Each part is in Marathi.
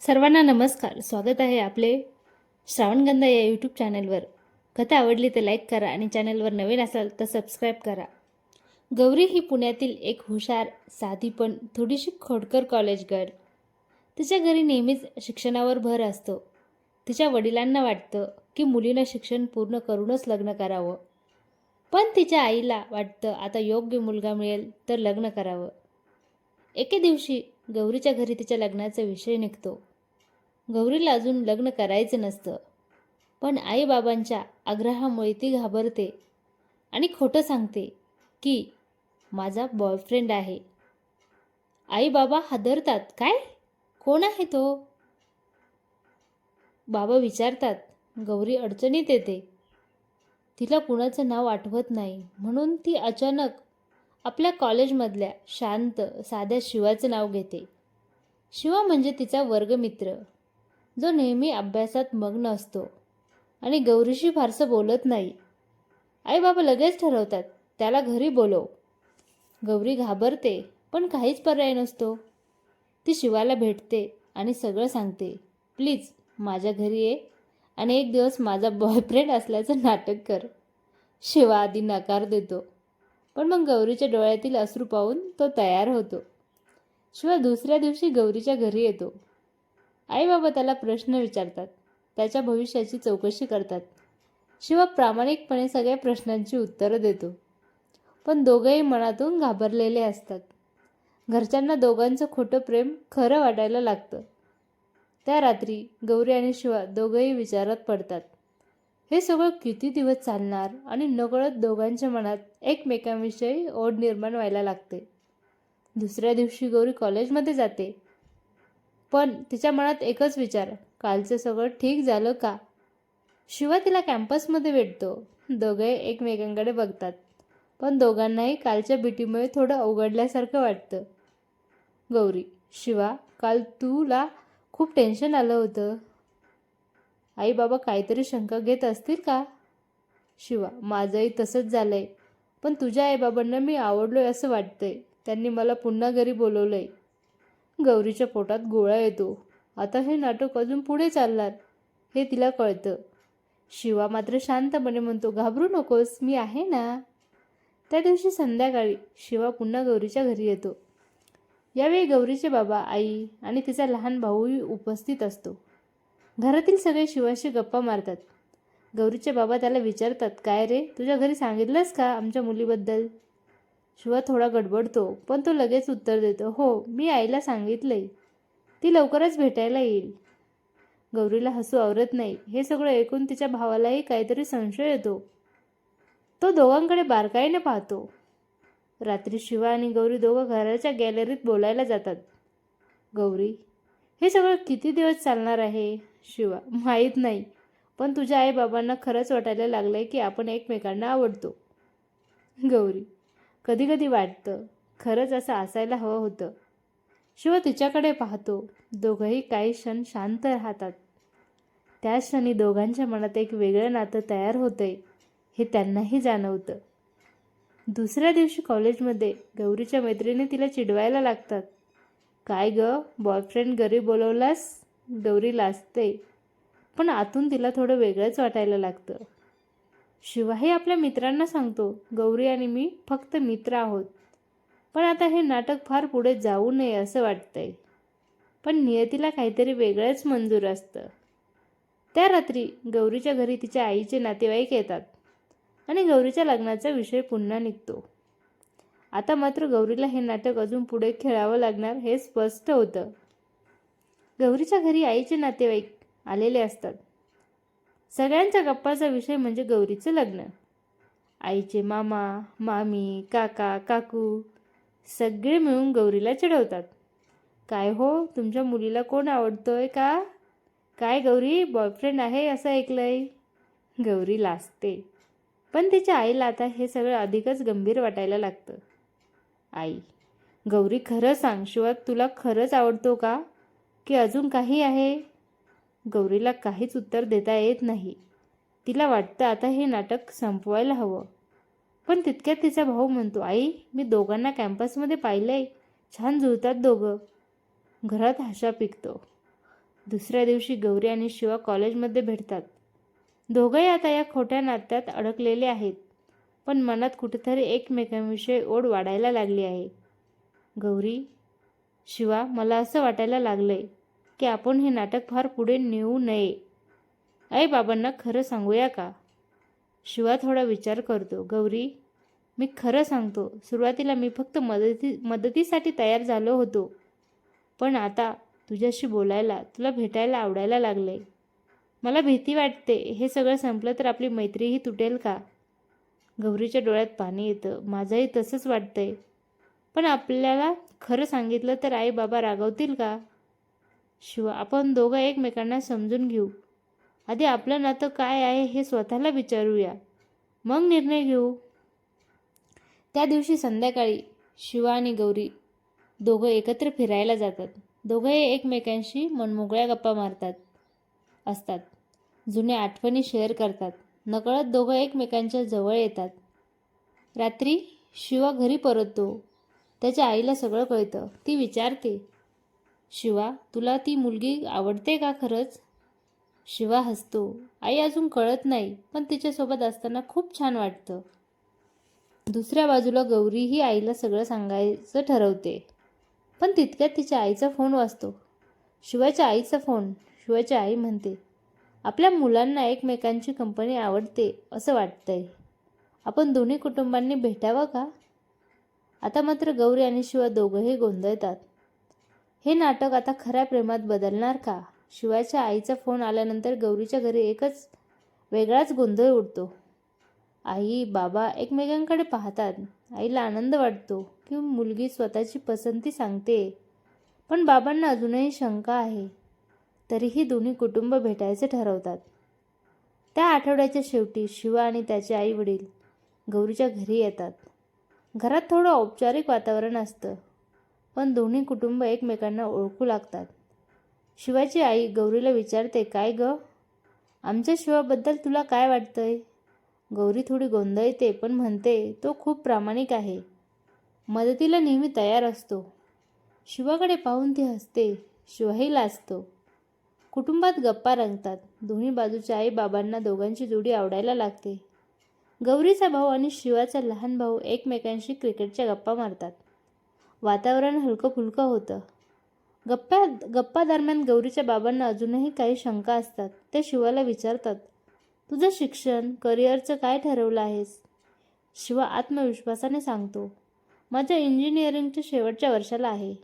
सर्वांना नमस्कार. स्वागत आहे आपले श्रावणगंधा या यूट्यूब चॅनलवर कथा आवडली तर लाईक करा आणि चॅनलवर नवीन असाल तर सबस्क्राईब करा. गौरी ही पुण्यातील एक हुशार साधी पण थोडीशी खोडकर कॉलेज गर्ल तिच्या घरी नेहमीच शिक्षणावर भर असतो. तिच्या वडिलांना वाटतं की मुलीनं शिक्षण पूर्ण करूनच लग्न करावं. पण तिच्या आईला वाटतं आता योग्य मुलगा मिळेल तर लग्न करावं. एके दिवशी गौरीच्या घरी तिच्या लग्नाचा विषय निघतो. गौरीला अजून लग्न करायचं नसतं. पण आईबाबांच्या आग्रहामुळे ती घाबरते आणि खोटं सांगते की माझा बॉयफ्रेंड आहे. आईबाबा हादरतात काय? कोण आहे तो? बाबा विचारतात. गौरी अडचणीत येते. तिला कुणाचं नाव आठवत नाही. म्हणून ती अचानक आपल्या कॉलेजमधल्या शांत साध्या शिवाचं नाव घेते. शिवा म्हणजे तिचा वर्गमित्र. जो नेहमी अभ्यासात मग्न असतो. आणि गौरीशी फारसं बोलत नाही. आई बाबा लगेच ठरवतात त्याला घरी बोलव. गौरी घाबरते पण काहीच पर्याय नसतो. ती शिवाला भेटते आणि सगळं सांगते. प्लीज माझ्या घरी ये आणि एक दिवस माझा बॉयफ्रेंड असल्याचं नाटक कर. शिवा आधी नकार देतो. पण मग गौरीच्या डोळ्यातील अश्रू पाहून तो तयार होतो. शिवा दुसऱ्या दिवशी गौरीच्या घरी येतो. आई बाबा त्याला प्रश्न विचारतात. त्याच्या भविष्याची चौकशी करतात. शिवा प्रामाणिकपणे सगळ्या प्रश्नांची उत्तरं देतो. पण दोघंही मनातून घाबरलेले असतात. घरच्यांना दोघांचं खोटं प्रेम खरं वाटायला लागतं. त्या रात्री गौरी आणि शिवा दोघंही विचारात पडतात. हे सगळं किती दिवस चालणार आणि नकळत दोघांच्या मनात एकमेकांविषयी ओढ निर्माण व्हायला लागते. दुसऱ्या दिवशी गौरी कॉलेजमध्ये जाते. पण तिच्या मनात एकच विचार कालचं सगळं ठीक झालं का? शिवा तिला कॅम्पसमध्ये भेटतो. दोघे एकमेकांकडे बघतात. पण दोघांनाही कालच्या भीतीमुळे थोडं अवघडल्यासारखं वाटतं. गौरी शिवा काल तुला खूप टेन्शन आलं होतं. आई बाबा काहीतरी शंका घेत असतील का? शिवा माझंही तसंच झालंय. पण तुझ्या आईबाबांना मी आवडलोय असं वाटतंय. त्यांनी मला पुन्हा घरी बोलवलंय. गौरीच्या पोटात गोळा येतो. आता हे नाटक अजून पुढे चालणार हे तिला कळतं. शिवा मात्र शांतपणे म्हणतो घाबरू नकोस मी आहे ना? त्या दिवशी संध्याकाळी शिवा पुन्हा गौरीच्या घरी येतो. यावेळी गौरीचे बाबा आई आणि तिचा लहान भाऊही उपस्थित असतो. घरातील सगळे शिवाशी गप्पा मारतात. गौरीचे बाबा त्याला विचारतात काय रे तुझ्या घरी सांगितलंस का आमच्या मुलीबद्दल? शिवा थोडा गडबडतो पण तो लगेच उत्तर देतो हो मी आईला सांगितलंय. ती लवकरच भेटायला येईल. गौरीला हसू आवरत नाही. हे सगळं ऐकून तिच्या भावालाही काहीतरी संशय येतो. तो दोघांकडे बारकाईने पाहतो. रात्री शिवा आणि गौरी दोघं घराच्या गॅलरीत बोलायला जातात. गौरी हे सगळं किती दिवस चालणार आहे? शिवा माहीत नाही. पण तुझ्या आईबाबांना खरंच वाटायला लागलंय की आपण एकमेकांना आवडतो. गौरी कधी कधी वाटतं. खरंच असं असायला हवं होतं. शिव तिच्याकडे पाहतो. दोघंही काही क्षण शांत राहतात. त्या क्षणी दोघांच्या मनात एक वेगळं नातं तयार होतंय हे त्यांनाही जाणवतं. दुसऱ्या दिवशी कॉलेजमध्ये गौरीच्या मैत्रिणी तिला चिडवायला लागतात. काय ग बॉयफ्रेंड घरी बोलवलास? गौरी लाजते. पण आतून तिला थोडं वेगळंच वाटायला लागतं. शिवाही आपल्या मित्रांना सांगतो गौरी आणि मी फक्त मित्र आहोत. पण आता हे नाटक फार पुढे जाऊ नये असं वाटतंय. पण नियतीला काहीतरी वेगळंच मंजूर असतं. त्या रात्री गौरीच्या घरी तिच्या आईचे नातेवाईक येतात आणि गौरीच्या लग्नाचा विषय पुन्हा निघतो. आता मात्र गौरीला हे नाटक अजून पुढे खेळावं लागणार हे स्पष्ट होतं. गौरीच्या घरी आईचे नातेवाईक आलेले असतात. सगळ्यांच्या गप्पाचा विषय म्हणजे गौरीचं लग्न. आईचे मामा मामी काका काकू सगळे मिळून गौरीला चिडवतात. काय हो तुमच्या मुलीला कोण आवडतोय का? काय गौरी बॉयफ्रेंड आहे असं ऐकलंय? गौरी लाजते. पण तिच्या आईला आता हे सगळं अधिकच गंभीर वाटायला लागतं. आई गौरी खरं सांग शिवाय तुला खरंच आवडतो का? की अजून काही आहे? गौरीला काहीच उत्तर देता येत नाही. तिला वाटतं आता हे नाटक संपवायला हवं. पण तितक्यात तिचा भाऊ म्हणतो आई मी दोघांना कॅम्पसमध्ये पाहिलंय. छान जुळतात दोघं. घरात हशा पिकतो. दुसऱ्या दिवशी गौरी आणि शिवा कॉलेजमध्ये भेटतात. दोघंही आता या खोट्या नात्यात अडकलेले आहेत पण मनात कुठेतरी एकमेकांविषयी ओढ वाढायला लागली आहे. गौरी शिवा मला असं वाटायला लागलंय की आपण हे नाटक फार पुढे नेऊ नये. आई बाबांना खरं सांगूया का? शिवा थोडा विचार करतो. गौरी मी खरं सांगतो. सुरुवातीला मी फक्त मदती मदतीसाठी तयार झालो होतो. पण आता तुझ्याशी बोलायला तुला भेटायला आवडायला लागले मला भीती वाटते. हे सगळं संपलं तर आपली मैत्रीही तुटेल का? गौरीच्या डोळ्यात पाणी येतं. माझंही तसंच वाटतंय. पण आपल्याला खरं सांगितलं तर आई बाबा रागवतील का? शिवा आपण दोघं एकमेकांना समजून घेऊ. आधी आपलं नातं काय आहे हे स्वतःला विचारूया. मग निर्णय घेऊ. त्या दिवशी संध्याकाळी शिवा आणि गौरी दोघं एकत्र फिरायला जातात. दोघंही एकमेकांशी मनमोकळ्या गप्पा मारतात असतात. जुन्या आठवणी शेअर करतात. नकळत दोघं एकमेकांच्या जवळ येतात. रात्री शिवा घरी परततो. त्याच्या आईला सगळं कळतं. ती विचारते शिवा तुला ती मुलगी आवडते का खरंच? शिवा हसतो. आई अजून कळत नाही पण तिच्यासोबत असताना खूप छान वाटतं. दुसऱ्या बाजूला गौरी ही आईला सगळं सांगायचं ठरवते. पण तितक्यात तिच्या आईचा फोन वाचतो शिवाच्या आईचा फोन शिवाची आई म्हणते आपल्या मुलांना एकमेकांची कंपनी आवडते असं वाटतंय. आपण दोन्ही कुटुंबांनी भेटावं का? आता मात्र गौरी आणि शिवा दोघंही गोंधळतात. हे नाटक आता खऱ्या प्रेमात बदलणार का? शिवाच्या आईचा फोन आल्यानंतर गौरीच्या घरी एकच वेगळाच गोंधळ उडतो. आई बाबा एकमेकांकडे पाहतात. आईला आनंद वाटतो की मुलगी स्वतःची पसंती सांगते. पण बाबांना अजूनही शंका आहे. तरीही दोन्ही कुटुंब भेटायचे ठरवतात. त्या आठवड्याच्या शेवटी शिवा आणि त्याचे आई वडील गौरीच्या घरी येतात. घरात थोडं औपचारिक वातावरण असतं. पण दोन्ही कुटुंब एकमेकांना ओळखू लागतात. शिवाची आई गौरीला विचारते काय ग? आमच्या शिवाबद्दल तुला काय वाटतंय? गौरी थोडी गोंधळते पण म्हणते तो खूप प्रामाणिक आहे. मदतीला नेहमी तयार असतो. शिवाकडे पाहून ती हसते शिवाही लाजतो. कुटुंबात गप्पा रंगतात. दोन्ही बाजूच्या आई बाबांना दोघांची जोडी आवडायला लागते. गौरीचा भाऊ आणि शिवाचा लहान भाऊ एकमेकांशी क्रिकेटच्या गप्पा मारतात. वातावरण हलकं फुलकं होतं. गप्प्या गप्पा दरम्यान गौरीच्या बाबांना अजूनही काही शंका असतात. ते शिवाला विचारतात तुझं शिक्षण करिअरचं काय ठरवलं आहेस? शिवा आत्मविश्वासाने सांगतो माझ्या इंजिनिअरिंगच्या शेवटच्या वर्षाला आहे.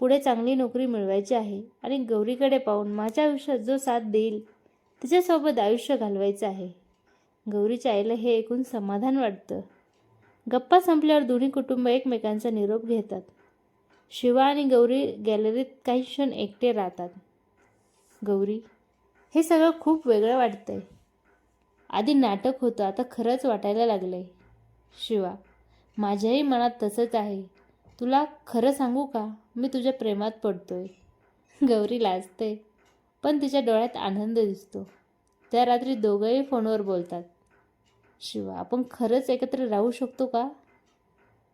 पुढे चांगली नोकरी मिळवायची आहे आणि गौरीकडे पाहून माझ्या आयुष्यात जो साथ देईल तिच्यासोबत आयुष्य घालवायचं आहे. गौरीच्या आईला हे ऐकून समाधान वाटतं. गप्पा संपल्यावर दोन्ही कुटुंब एकमेकांचा निरोप घेतात. शिवा आणि गौरी गॅलरीत काही क्षण एकटे राहतात. गौरी हे सगळं खूप वेगळं वाटतंय. आधी नाटक होतं आता खरंच वाटायला लागलंय. शिवा माझ्याही मनात तसंच आहे. तुला खरं सांगू का? मी तुझ्या प्रेमात पडतोय. गौरी लाजते पण तिच्या डोळ्यात आनंद दिसतो. त्या रात्री दोघंही फोनवर बोलतात. शिवा आपण खरंच एकत्र राहू शकतो का?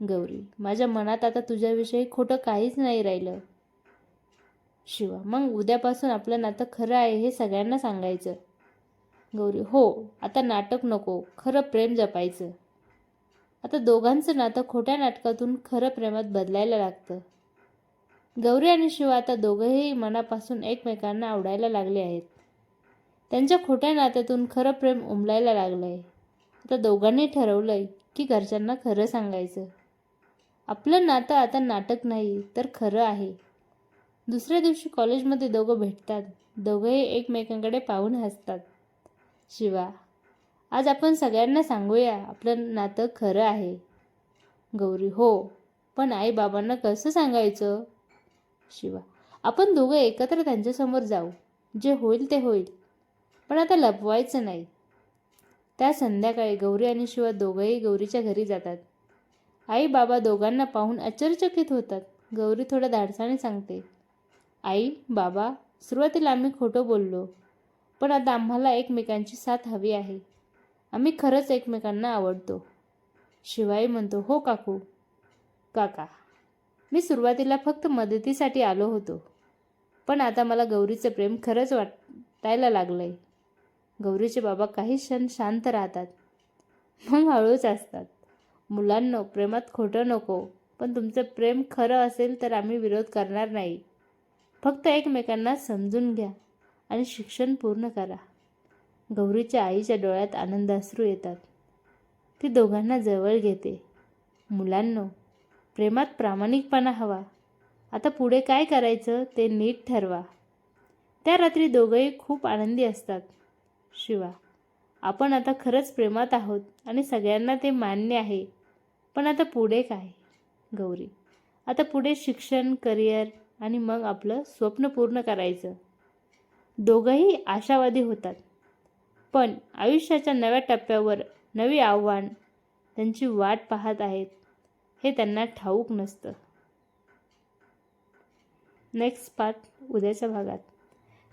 गौरी माझ्या मनात आता तुझ्याविषयी खोटं काहीच नाही राहिलं. शिवा मग उद्यापासून आपलं नातं खरं आहे हे सगळ्यांना सांगायचं. गौरी हो आता नाटक नको खरं प्रेम जपायचं. आता दोघांचं नातं खोट्या नाटकातून खरं प्रेमात बदलायला लागतं. गौरी आणि शिवा आता दोघंही मनापासून एकमेकांना आवडायला लागले आहेत. त्यांच्या खोट्या नात्यातून खरं प्रेम उमलायला लागलं आहे आता दोघांनी ठरवलंय की घरच्यांना खरं सांगायचं. आपलं नातं आता नाटक नाही तर खरं आहे. दुसऱ्या दिवशी कॉलेजमध्ये दोघं भेटतात. दोघंही एकमेकांकडे पाहून हसतात. शिवा आज आपण सगळ्यांना सांगूया आपलं नातं खरं आहे. गौरी हो पण आई बाबांना कसं सांगायचं? शिवा आपण दोघं एकत्र त्यांच्यासमोर जाऊ. जे होईल ते होईल. पण आता लपवायचं नाही. त्या संध्याकाळी गौरी आणि शिवा दोघंही गौरीच्या घरी जातात. आई बाबा दोघांना पाहून आश्चर्यचकित होतात. गौरी थोडं धाडसाने सांगते आई बाबा सुरुवातीला आम्ही खोटं बोललो पण आता आम्हाला एकमेकांची साथ हवी आहे. आम्ही खरंच एकमेकांना आवडतो. शिवाई म्हणतो हो काकू. काका मी सुरुवातीला फक्त मदतीसाठी आलो होतो पण आता मला गौरीचं प्रेम खरंच वाटायला लागलं आहे गौरीचे बाबा काही क्षण शांत राहतात. मग हळूच असतात मुलांनो प्रेमात खोटं नको पण तुमचं प्रेम खरं असेल तर आम्ही विरोध करणार नाही. फक्त एकमेकांना समजून घ्या आणि शिक्षण पूर्ण करा. गौरीच्या आईच्या डोळ्यात आनंद अश्रू येतात. ती दोघांना जवळ घेते. मुलांनो प्रेमात प्रामाणिकपणा हवा. आता पुढे काय करायचं ते नीट ठरवा. त्या रात्री दोघंही खूप आनंदी असतात. शिवा आपण आता खरंच प्रेमात आहोत आणि सगळ्यांना ते मान्य आहे. पण आता पुढे काय? गौरी आता पुढे शिक्षण करिअर आणि मग आपलं स्वप्न पूर्ण करायचं. दोघंही आशावादी होतात. पण आयुष्याच्या नव्या टप्प्यावर नवी आव्हान त्यांची वाट पाहत आहेत हे त्यांना ठाऊक नसतं. नेक्स्ट पार्ट उद्याच्या भागात.